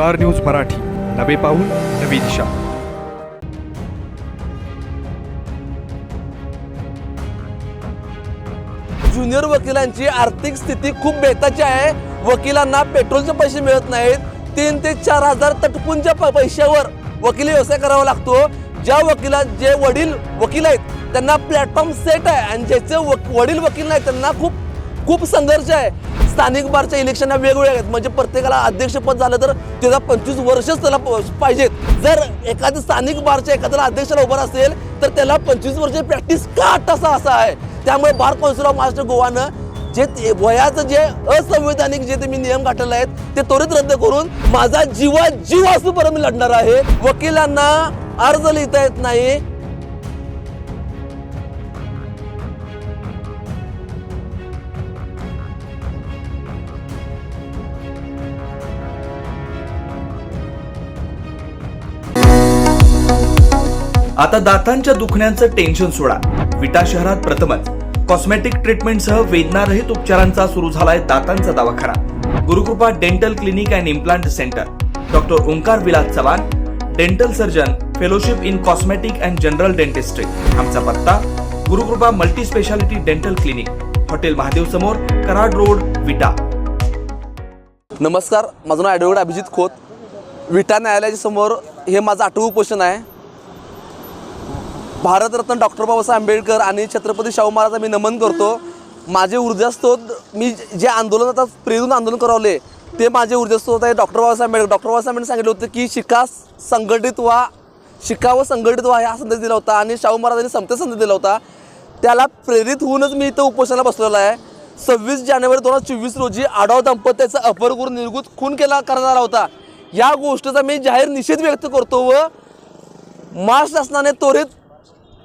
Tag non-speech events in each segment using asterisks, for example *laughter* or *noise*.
Star news Marathi. नवे पाऊल नवी दिशा. ज्युनियर वकिलांची आर्थिक स्थिती खूप बेताची आहे. वकिलांना पेट्रोलचे पैसे मिळत नाहीत. तीन ते चार हजार तटपूंच्या प- पैशावर वकिली व्यवसाय करावा लागतो. ज्या वकिला जे वडील वकील आहेत त्यांना प्लॅटफॉर्म सेट आहे आणि ज्याचे वडील वकील नाही त्यांना खूप खूप संघर्ष आहे. स्थानिक बारच्या इलेक्शन वेगवेगळ्या आहेत. म्हणजे प्रत्येकाला अध्यक्षपद झालं तर त्याला पंचवीस वर्षच त्याला पाहिजेत. जर एखाद्या स्थानिक बारच्या एखाद्याला अध्यक्षाला उभा असेल तर त्याला पंचवीस वर्ष प्रॅक्टिस का तसा असा आहे? त्यामुळे बार कौन्सिल ऑफ महाराष्ट्र गोवानं जे ते- वयाचं जे असंवैधानिक जे ते मी नियम गाठलेले आहेत ते त्वरित रद्द करून माझा जीवा जीव असूपर्यंत मी लढणार आहे. वकिलांना अर्ज लिहिता येत नाही. आता दातांच्या दुखण्याचं टेन्शन सोडा. विटा शहरात प्रथमच. कॉस्मेटिक ट्रीटमेंटसह वेदनारहित उपचारांचा सुरू झालाय दातांचा दवाखाना. Gurukrupa dental clinic and implant centre doctor Omkar Vilas Chavan dental surgeon fellowship in cosmetic and general dentistry आमचा पत्ता Gurukrupa multi speciality dental clinic hotel Mahadev समोर कराड रोड विटा. नमस्कार माझं नाव ॲडव्होकेट अभिजित खोत. विटा न्यायालयाच्या समोर हे माझं आठवं उपोषण आहे. भारतरत्न डॉक्टर बाबासाहेब आंबेडकर आणि छत्रपती शाहू महाराज मी नमन करतो. माझे ऊर्जास्रोत मी जे आंदोलन आता प्रेरून आंदोलन करावले ते माझे ऊर्जास्रोत आहे डॉक्टर बाबासाहेब आंबेडकर. डॉक्टर बाबासाहेब आंबेडकर सांगितलं होतं की शिका संघटित व्हा शिका व संघटित व्हा हा संदेश दिला होता आणि शाहू महाराजांनी समते संदेश दिला होता. त्याला प्रेरित होऊनच मी इथं उपोषणाला बसलेलो आहे. सव्वीस जानेवारी दोन हजार चोवीस रोजी आडाव दाम्पत्याचा अपर करून निर्गुत खून केला करण्यात आला होता. या गोष्टीचा मी जाहीर निषेध व्यक्त करतो व महाराष्ट्र शासनाने त्वरित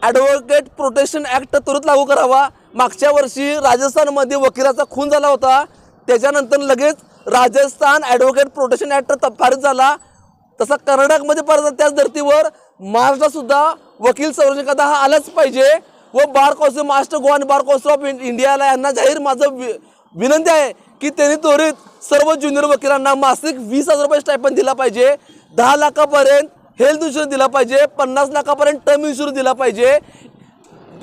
ॲडव्होकेट प्रोटेक्शन ॲक्ट त्वरित लागू करावा. मागच्या वर्षी राजस्थानमध्ये वकिलाचा खून झाला होता. त्याच्यानंतर लगेच राजस्थान ॲडव्होकेट प्रोटेक्शन ॲक्ट पारित झाला. तसा कर्नाटकमध्ये परत त्याच धर्तीवर महाराष्ट्रातसुद्धा वकील संरक्षण कायदा हा आलाच पाहिजे व बार कौन्सिल महाराष्ट्र गोवा आणि बार कौन्सिल ऑफ इंडियाला यांना जाहीर माझं वि विनंती आहे की त्यांनी त्वरित सर्व ज्युनियर वकिलांना मासिक वीस हजार रुपये स्टायपन दिला पाहिजे. दहा लाखापर्यंत हेल्थ इन्शुरन्स दिला पाहिजे पन्नास लाखापर्यंत टर्म इन्शुरन्स दिला पाहिजे.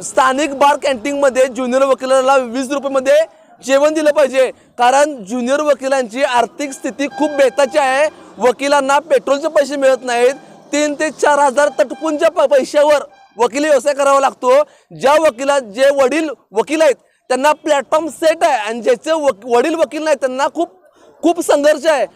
स्थानिक बार कॅन्टीनमध्ये ज्युनियर वकिलाला वीस रुपयामध्ये जेवण दिलं पाहिजे. कारण ज्युनियर वकिलांची आर्थिक स्थिती खूप बेताची आहे. वकिलांना पेट्रोलचे पैसे मिळत नाहीत. तीन ते चार हजार तटकूनच्या प- पैशावर वकिली व्यवसाय करावा लागतो. ज्या वकिला जे वडील वकील आहेत त्यांना प्लॅटफॉर्म सेट आहे. आणि ज्याचे वक वडील वकील नाही त्यांना खूप खूप संघर्ष आहे.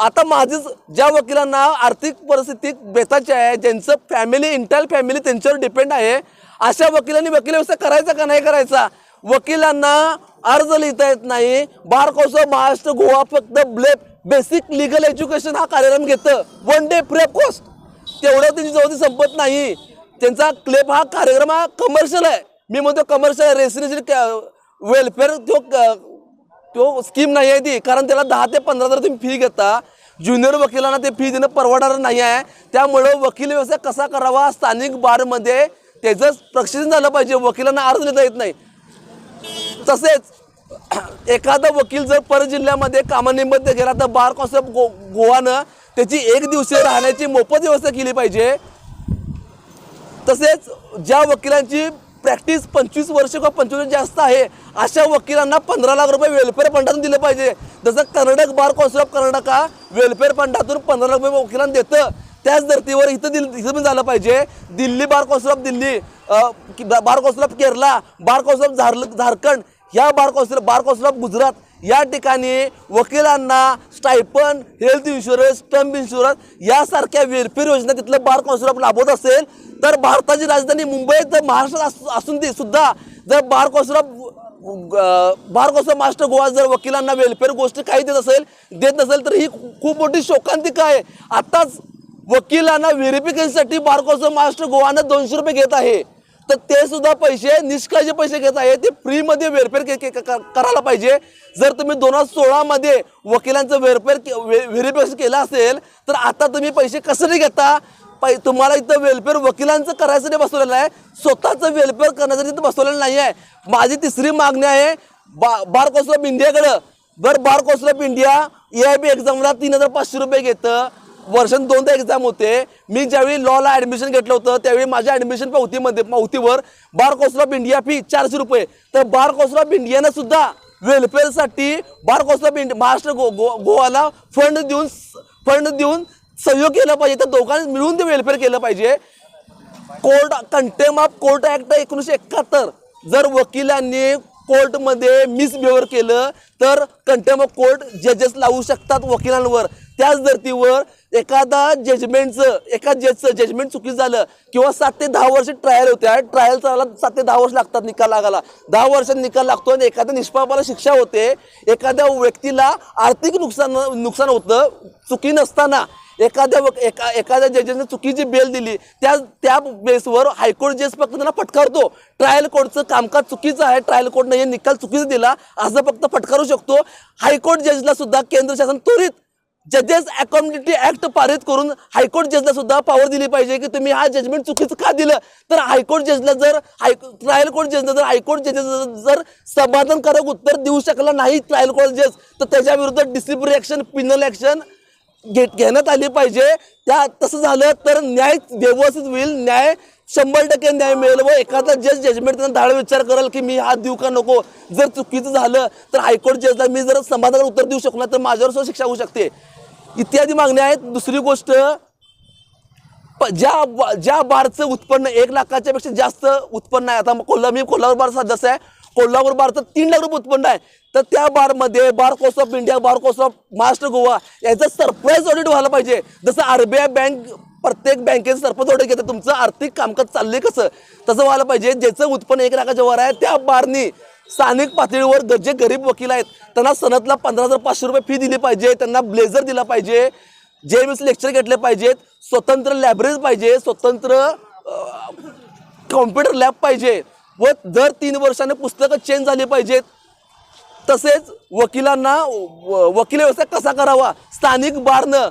आता माझीच ज्या वकिलांना आर्थिक परिस्थिती बेताची आहे ज्यांचं फॅमिली इंटायल फॅमिली त्यांच्यावर डिपेंड आहे अशा वकिलांनी वकील व्यवसाय करायचा का नाही करायचा? वकिलांना अर्ज लिहिता येत नाही. बार कौन्सिल महाराष्ट्र गोवा फक्त ब्लेप बेसिक लिगल एज्युकेशन हा कार्यक्रम घेतं. वन डे फ्री कॉस्ट तेवढं त्यांची जवळ संपत नाही. त्यांचा क्लेप हा कार्यक्रम हा कमर्शियल आहे. मी म्हणतो कमर्शियल रेसिडेन्शियल वेलफेअर जो क- तो स्कीम नाही आहे ती. कारण त्याला दहा ते पंधरा हजार तुम्ही फी घेता ज्युनियर वकिलांना ते फी देणं परवडणार नाही आहे. त्यामुळं वकील व्यवसाय कसा करावा? स्थानिक बारमध्ये त्याचं प्रशिक्षण झालं पाहिजे. वकिलांना अर्ज देता येत नाही. तसेच *clears throat* एखादा वकील जर पर जिल्ह्यामध्ये कामानिमित्त गेला तर बार कॉन्सेप्ट गो गोवानं त्याची एक दिवसीय राहण्याची मोफत व्यवस्था केली पाहिजे. तसेच ज्या वकिलांची प्रॅक्टिस पंचवीस वर्ष किंवा पंचवीस जास्त आहे अशा वकिलांना पंधरा लाख रुपये वेलफेअर फंडातून दिलं पाहिजे. जसं Karnataka bar council of Karnataka welfare फंडातून पंधरा लाख रुपये वकिलांना देतं. त्याच धर्तीवर इथं दिल इथं पण झालं पाहिजे. Delhi bar council of Delhi bar council of Kerala bar council of Jharkhand ह्या bar council bar council of Gujarat या ठिकाणी वकिलांना stipend health insurance term insurance यासारख्या वेलफेअर योजना तिथलं बार कॉन्स्टेबल ऑफ लाभवत असेल तर भारताची राजधानी मुंबईत जर महाराष्ट्रात असून ती सुद्धा जर bar constable bar constable master Maharashtra Goa जर वकिलांना वेलफेअर गोष्टी काही देत असेल देत नसेल तर ही खूप मोठी शोकांतिका आहे. आत्ताच वकिलांना व्हेरिफिकेशनसाठी बार कॉन्स्टेबल मास्टर महाराष्ट्र गोवानं दोनशे रुपये घेत आहे. तर ते सुद्धा पैसे निष्काळजी पैसे घेत आहे ते फ्रीमध्ये वेरफेअर करायला पाहिजे. जर तुम्ही दोन हजार सोळामध्ये वकिलांचं वेलफेअर व्हेरिफिकेशन केलं असेल तर आता तुम्ही पैसे कशासाठी घेता? पै तुम्हाला इथं वेलफेअर वकिलांचं करायसाठी बसवलेलं आहे स्वतःचं वेलफेअर करण्यासाठी इथं बसवलेलं नाही आहे माझी तिसरी मागणी आहे बा बार कौन्सिल ऑफ इंडियाकडं. जर bar council of India A I B एक्झामला तीन हजार पाचशे रुपये घेतं वर्षात दोनदा एक्झाम होते. मी ज्यावेळी लॉला ऍडमिशन घेतलं होतं त्यावेळी माझ्या ऍडमिशन पावतीमध्ये पावतीवर bar council of India fee चारशे रुपये. तर बार कौन्सिल ऑफ इंडियानं सुद्धा वेलफेअरसाठी bar council of India Maharashtra go go Gowala fund देऊन फंड देऊन सहयोग केला पाहिजे. तर दोघांनी मिळून ते वेलफेअर केलं पाहिजे. Court contempt of court act एकोणीसशे एकाहत्तर. जर वकिलांनी कोर्टमध्ये मिसबिहेवर केलं तर कंटेम ऑफ कोर्ट जजेस लावू शकतात वकिलांवर. त्याच धर्तीवर एखादा जजमेंटचं एका जजचं जजमेंट चुकीचं झालं किंवा सात ते दहा वर्ष ट्रायल होत्या ट्रायल चालायला सात ते दहा वर्ष लागतात निकाल लागायला. दहा वर्षात निकाल लागतो आणि एखाद्या निष्पापाला शिक्षा होते एखाद्या व्यक्तीला आर्थिक नुकसान नुकसान होतं चुकी नसताना. एखाद्या वक- एका एखाद्या जजेने चुकीची बेल दिली त्या त्या बेसवर हायकोर्ट जज फक्त त्यांना फटकारतो. ट्रायल कोर्टचं कामकाज चुकीचं आहे ट्रायल कोर्टनं हे निकाल चुकीचा दिला असं फक्त फटकारू शकतो. हायकोर्ट जजला सुद्धा केंद्र शासन त्वरित जजेस अकॉमोडिटी ऍक्ट पारित करून हायकोर्ट जजला सुद्धा पॉवर दिली पाहिजे की तुम्ही हा जजमेंट चुकीचं का दिलं? तर हायकोर्ट जजला जर हाय ट्रायल कोर्ट जजला जर हायकोर्ट जजेस जर समाधानकारक उत्तर देऊ शकला नाही ट्रायल कोर्ट जज तर त्याच्या विरुद्ध डिसिप्लिनरी ॲक्शन पिनल ॲक्शन घे घेण्यात आली पाहिजे. त्या तसं झालं तर न्याय व्यवस्थित होईल. न्याय शंभर टक्के न्याय मिळेल व एखादा जज जजमेंट त्यांना धाड विचार करेल की मी हा देऊ का नको. जर चुकीचं झालं तर हायकोर्ट जजला मी जर समाधानाला उत्तर देऊ शकलो तर माझ्यावर सुद्धा शिक्षा होऊ शकते. इत्यादी मागण्या आहेत. दुसरी गोष्ट ज्या ज्या बारचं उत्पन्न एक लाखाच्या पेक्षा जास्त उत्पन्न आहे आता कोल्हा मी कोल्हापूर बार सदस्य आहे. कोल्हापूर बारचं तीन लाख रुपये उत्पन्न आहे. तर त्या बारमध्ये bar coast of India bar coast of Maharashtra Goa याचं सरप्राईज ऑडिट व्हायला पाहिजे. जसं आरबीआय बँक प्रत्येक बँकेचं सरपंच ऑडिट घेतं. तुमचं आर्थिक कामकाज चाललंय कसं? तसं व्हायला पाहिजे. ज्याचं उत्पन्न एक लाखाच्या वर आहे त्या बारनी स्थानिक पातळीवर जे गरीब वकील आहेत त्यांना सनदला पंधरा हजार पाचशे रुपये फी दिली पाहिजे. त्यांना ब्लेझर दिला पाहिजे. जे एम लेक्चर घेतले पाहिजेत. स्वतंत्र लायब्ररीज पाहिजे. स्वतंत्र कॉम्प्युटर लॅब पाहिजे. व दर तीन वर्षाने पुस्तकं चेंज झाली पाहिजेत. तसेच वकिलांना व- वकील व्यवसाय कसा करावा? स्थानिक बारनं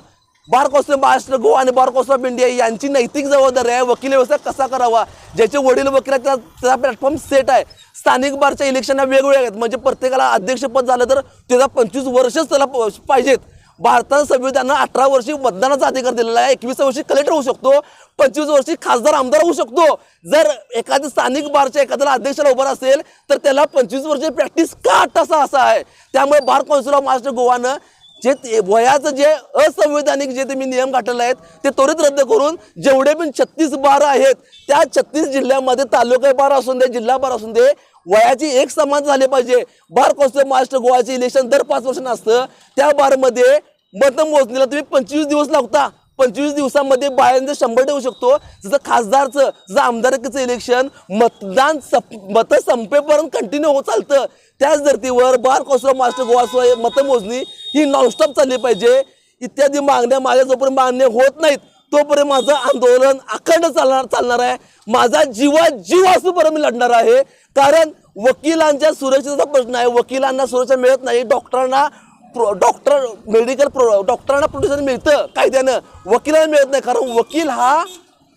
bar council of Maharashtra Goa आणि बार कौन्सिल ऑफ इंडिया यांची नैतिक जबाबदारी आहे. वकील व्यवसाय कसा करावा? ज्याचे वडील वकील त्या- त्याचा प्लॅटफॉर्म सेट आहे. स्थानिक बारच्या इलेक्शन वेगवेगळ्या आहेत. म्हणजे प्रत्येकाला अध्यक्षपद झालं तर त्याला पंचवीस वर्षच त्याला प- पाहिजेत. भारतात संविधानानं अठरा वर्षी मतदानाचा अधिकार दिलेला आहे. एकवीस वर्षी कलेक्टर होऊ शकतो. पंचवीस वर्षी खासदार आमदार होऊ शकतो. जर एखाद्या स्थानिक बारच्या एखाद्याला अध्यक्षाला उभा असेल तर त्याला पंचवीस वर्षी प्रॅक्टिस का तसा असा आहे? त्यामुळे बार कौन्सिल ऑफ महाराष्ट्र गोवानं जे ते- वयाचं जे असंवैधानिक जे तुम्ही नियम गाठलेले आहेत ते त्वरित रद्द करून जेवढे पण छत्तीस बार आहेत त्या छत्तीस जिल्ह्यामध्ये तालुका बार असून दे जिल्हा बार असून दे वयाची एक समान झाले पाहिजे. बार कॉन्स्टेबल महाराष्ट्र गोवाचे इलेक्शन दर पाच वर्षांना असतं त्या बारमध्ये मतमोजणीला तुम्ही पंचवीस दिवस लागता. पंचवीस दिवसामध्ये बायांचं शंभर ठेवू शकतो. जसं खासदारचं जसं आमदारकीचं इलेक्शन मतदान सप मतं संपेपर्यंत कंटिन्यू होत चालतं. त्याच धर्तीवर बार कौन्सिल महाराष्ट्र गोवा मतमोजणी ही नॉनस्टॉप चालली पाहिजे. इत्यादी मागण्या माझ्या जोपर्यंत मान्य होत नाहीत. तोपर्यंत माझं आंदोलन अखंड चालणार चालणार आहे. माझा जीवा जीव असूपर्यंत मी लढणार आहे. कारण वकिलांच्या सुरक्षेचा प्रश्न आहे. वकिलांना सुरक्षा मिळत नाही. डॉक्टरांना प्रो डॉक्टर मेडिकल प्रो डॉक्टरांना प्रोटेक्शन मिळतं कायद्यानं. वकिलांना मिळत नाही. कारण वकील हा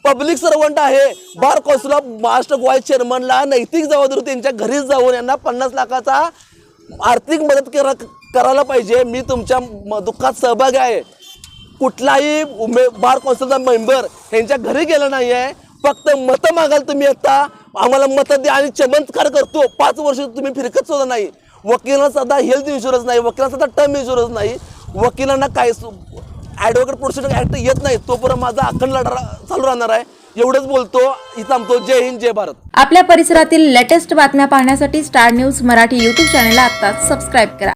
पब्लिक सर्वंट आहे. Bar council of Maharashtra Goa चेअरमनला नैतिक जबाबदारी त्यांच्या घरीच जाऊन यांना पन्नास लाखाचा आर्थिक मदत करा करायला पाहिजे. मी तुमच्या दुःखात सहभागी आहे. कुठलाही उमे बार कौन्सिलचा मेंबर यांच्या घरी गेला नाही आहे फक्त मतं मागाल तुम्ही आता. आम्हाला मतं द्या आणि चमत्कार करतो. पाच वर्ष तुम्ही फिरकत सुद्धा नाही. वकिलांना सुद्धा हेल्थ इन्शुरन्स नाही. वकिलांना सुद्धा टर्म इन्शुरन्स नाही. वकिलांना काय ॲडव्होकेट प्रोसिडिंग ॲक्ट येत नाही. तोपर्यंत माझा अखंड लढा चालू राहणार आहे. एवढंच बोलतो. थांबतो. जय हिंद जय भारत. आपल्या परिसरातील लेटेस्ट बातम्या पाहण्यासाठी स्टार न्यूज मराठी यूट्यूब चॅनलला आता सबस्क्राईब करा.